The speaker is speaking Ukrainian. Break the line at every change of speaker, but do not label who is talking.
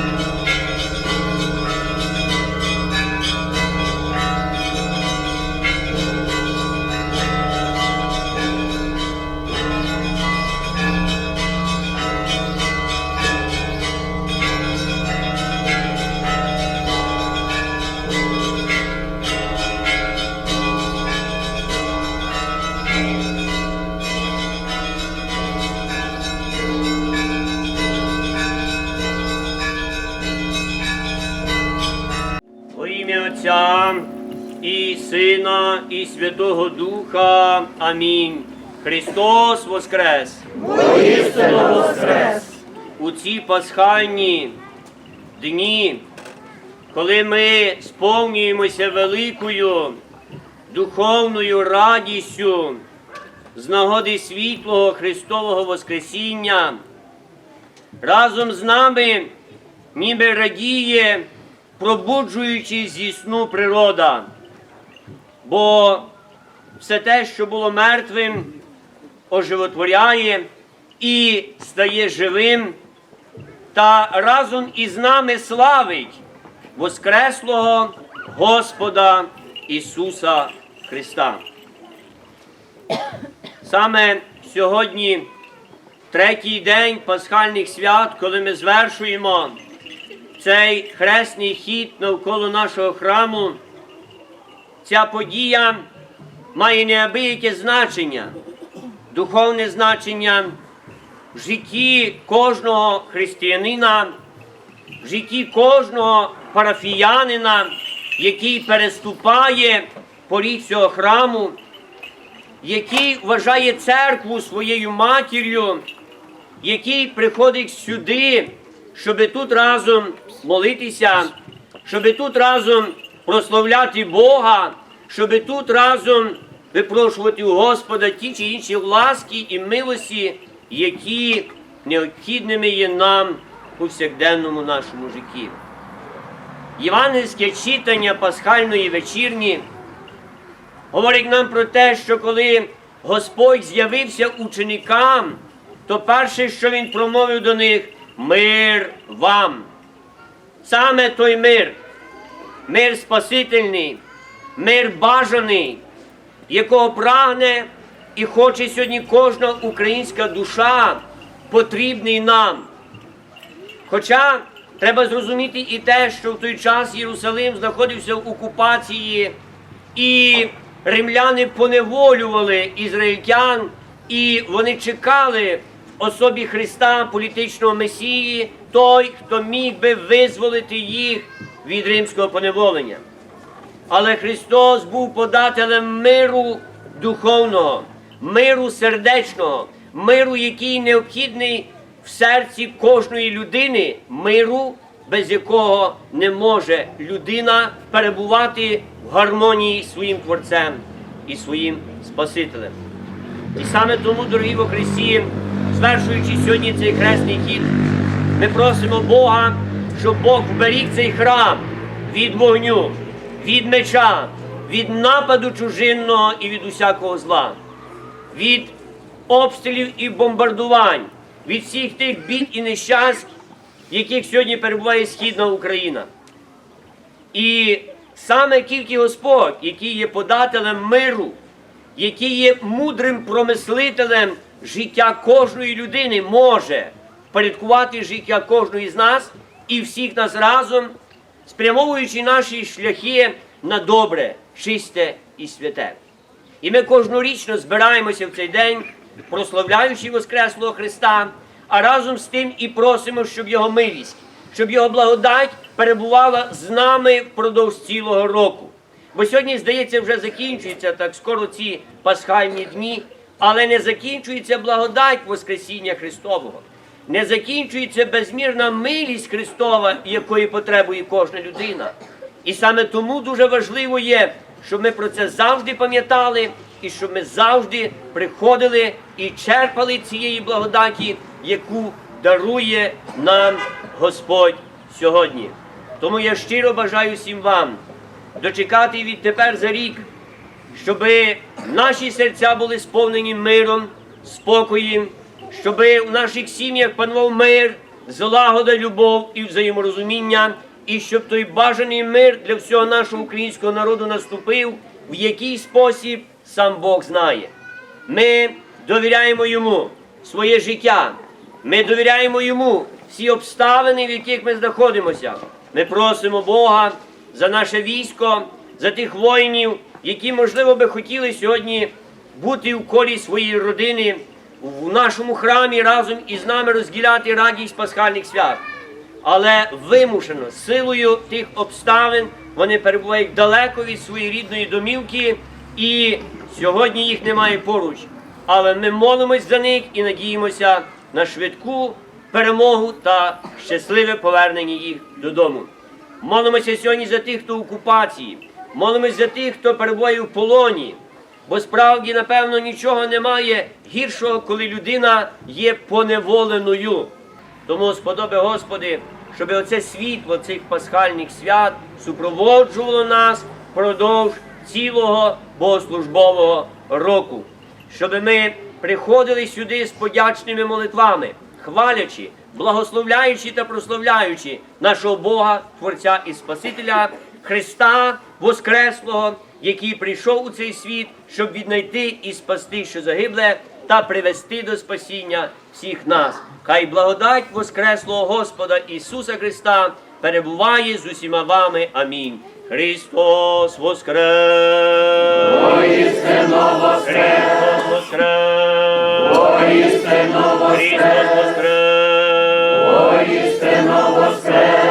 Thank you. Отця і Сина, і Святого Духа. Амінь. Христос Воскрес!
Воістину воскрес!
У ці пасхальні дні, коли ми сповнюємося великою духовною радістю з нагоди світлого Христового Воскресіння, разом з нами ніби радіє, пробуджуючись зі сну природа. Бо все те, що було мертвим, оживотворяє і стає живим, та разом із нами славить Воскреслого Господа Ісуса Христа. Саме сьогодні, третій день пасхальних свят, коли ми звершуємо цей хресний хід навколо нашого храму, ця подія має неабияке значення, духовне значення в житті кожного християнина, в житті кожного парафіянина, який переступає поріг цього храму, який вважає церкву своєю матір'ю, який приходить сюди, щоб тут разом молитися, щоб тут разом прославляти Бога, щоб тут разом випрошувати у Господа ті чи інші ласки і милості, які необхідними є нам у повсякденному нашому житті. Євангельське читання пасхальної вечірні говорить нам про те, що коли Господь з'явився ученикам, то перше, що Він промовив до них мир вам. Саме той мир, мир спасительний, мир бажаний, якого прагне і хоче сьогодні кожна українська душа, потрібний нам. Хоча треба зрозуміти і те, що в той час Єрусалим знаходився в окупації, і римляни поневолювали ізраїльтян, і вони чекали особі Христа, політичного Месії, той, хто міг би визволити їх від римського поневолення. Але Христос був подателем миру духовного, миру сердечного, миру, який необхідний в серці кожної людини, миру, без якого не може людина перебувати в гармонії з своїм Творцем і своїм Спасителем. І саме тому, дорогі во Христі, звершуючи сьогодні цей хресний хід, ми просимо Бога, щоб Бог вберіг цей храм від вогню, від меча, від нападу чужинного і від усякого зла, від обстрілів і бомбардувань, від всіх тих бід і нещасть, яких сьогодні перебуває Східна Україна. І саме тільки Господь, який є подателем миру, який є мудрим промислителем життя кожної людини, може впорядкувати життя кожної з нас і всіх нас разом, спрямовуючи наші шляхи на добре, чисте і святе. І ми кожнорічно збираємося в цей день, прославляючи Воскреслого Христа, а разом з тим і просимо, щоб Його милість, щоб Його благодать перебувала з нами впродовж цілого року. Бо сьогодні, здається, вже закінчується так скоро ці пасхальні дні, але не закінчується благодать Воскресіння Христового, не закінчується безмірна милість Христова, якої потребує кожна людина. І саме тому дуже важливо є, щоб ми про це завжди пам'ятали, і щоб ми завжди приходили і черпали цієї благодаті, яку дарує нам Господь сьогодні. Тому я щиро бажаю всім вам дочекати відтепер за рік, щоб наші серця були сповнені миром, спокоєм, щоб у наших сім'ях панував мир, злагода, любов і взаєморозуміння, і щоб той бажаний мир для всього нашого українського народу наступив, в який спосіб сам Бог знає. Ми довіряємо йому своє життя. Ми довіряємо йому всі обставини, в яких ми знаходимося. Ми просимо Бога за наше військо, за тих воїнів, які, можливо, би хотіли сьогодні бути в колі своєї родини в нашому храмі разом із нами розділяти радість пасхальних свят. але вимушено силою тих обставин вони перебувають далеко від своєї рідної домівки, і сьогодні їх немає поруч. Але ми молимось за них і надіємося на швидку перемогу та щасливе повернення їх додому. Молимося сьогодні за тих, хто в окупації, молимося за тих, хто перебуває в полоні. Бо справді, напевно, нічого немає гіршого, коли людина є поневоленою. Тому сподоби, Господи, щоб оце світло цих пасхальних свят супроводжувало нас впродовж цілого богослужбового року, щоб ми приходили сюди з подячними молитвами, хвалячи, благословляючи та прославляючи нашого Бога, Творця і Спасителя, Христа Воскреслого, який прийшов у цей світ, щоб віднайти і спасти, що загибле, та привести до спасіння всіх нас. Хай благодать Воскреслого Господа Ісуса Христа перебуває з усіма вами. Амінь. Христос Воскрес!
Воістину воскрес!
Христос воскрес!
Воістину воскрес!
Христос воскрес!